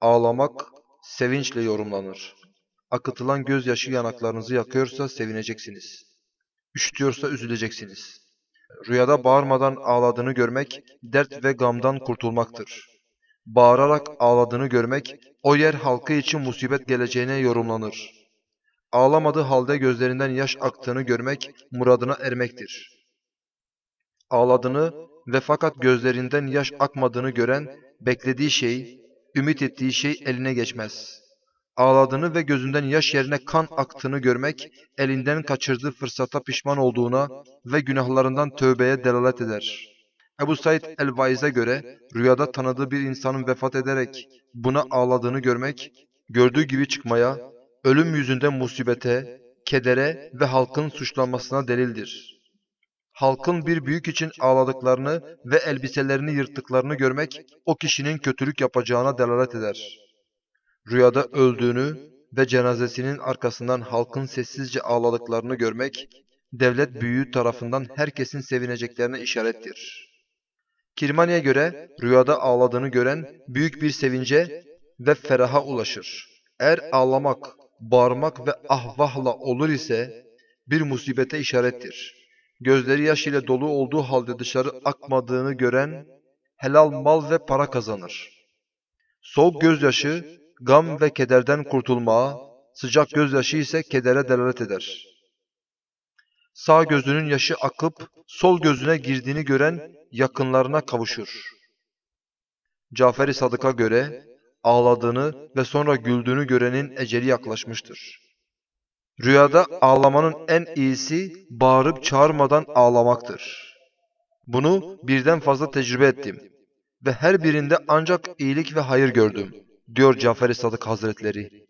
Ağlamak sevinçle yorumlanır. Akıtılan gözyaşı yanaklarınızı yakıyorsa sevineceksiniz. Üşütüyorsa üzüleceksiniz. Rüyada bağırmadan ağladığını görmek dert ve gamdan kurtulmaktır. Bağırarak ağladığını görmek o yer halkı için musibet geleceğine yorumlanır. Ağlamadığı halde gözlerinden yaş aktığını görmek muradına ermektir. Ağladığını ve fakat gözlerinden yaş akmadığını gören beklediği şey, ümit ettiği şey eline geçmez. Ağladığını ve gözünden yaş yerine kan aktığını görmek elinden kaçırdığı fırsata pişman olduğuna ve günahlarından tövbeye delalet eder. Ebu Said el-Vaiz'e göre rüyada tanıdığı bir insanın vefat ederek buna ağladığını görmek, gördüğü gibi çıkmaya, ölüm yüzünden musibete, kedere ve halkın suçlanmasına delildir. Halkın bir büyük için ağladıklarını ve elbiselerini yırttıklarını görmek o kişinin kötülük yapacağına delalet eder. Rüyada öldüğünü ve cenazesinin arkasından halkın sessizce ağladıklarını görmek, devlet büyüğü tarafından herkesin sevineceklerine işarettir. Kirmani'ye göre rüyada ağladığını gören büyük bir sevince ve feraha ulaşır. Eğer ağlamak, bağırmak ve ahvahla olur ise bir musibete işarettir. Gözleri yaş ile dolu olduğu halde dışarı akmadığını gören helal mal ve para kazanır. Soğuk gözyaşı gam ve kederden kurtulmaya, sıcak gözyaşı ise kedere delalet eder. Sağ gözünün yaşı akıp sol gözüne girdiğini gören yakınlarına kavuşur. Cafer-i Sadık'a göre ağladığını ve sonra güldüğünü görenin eceli yaklaşmıştır. Rüyada ağlamanın en iyisi bağırıp çağırmadan ağlamaktır. Bunu birden fazla tecrübe ettim ve her birinde ancak iyilik ve hayır gördüm, diyor Cafer-i Sadık Hazretleri.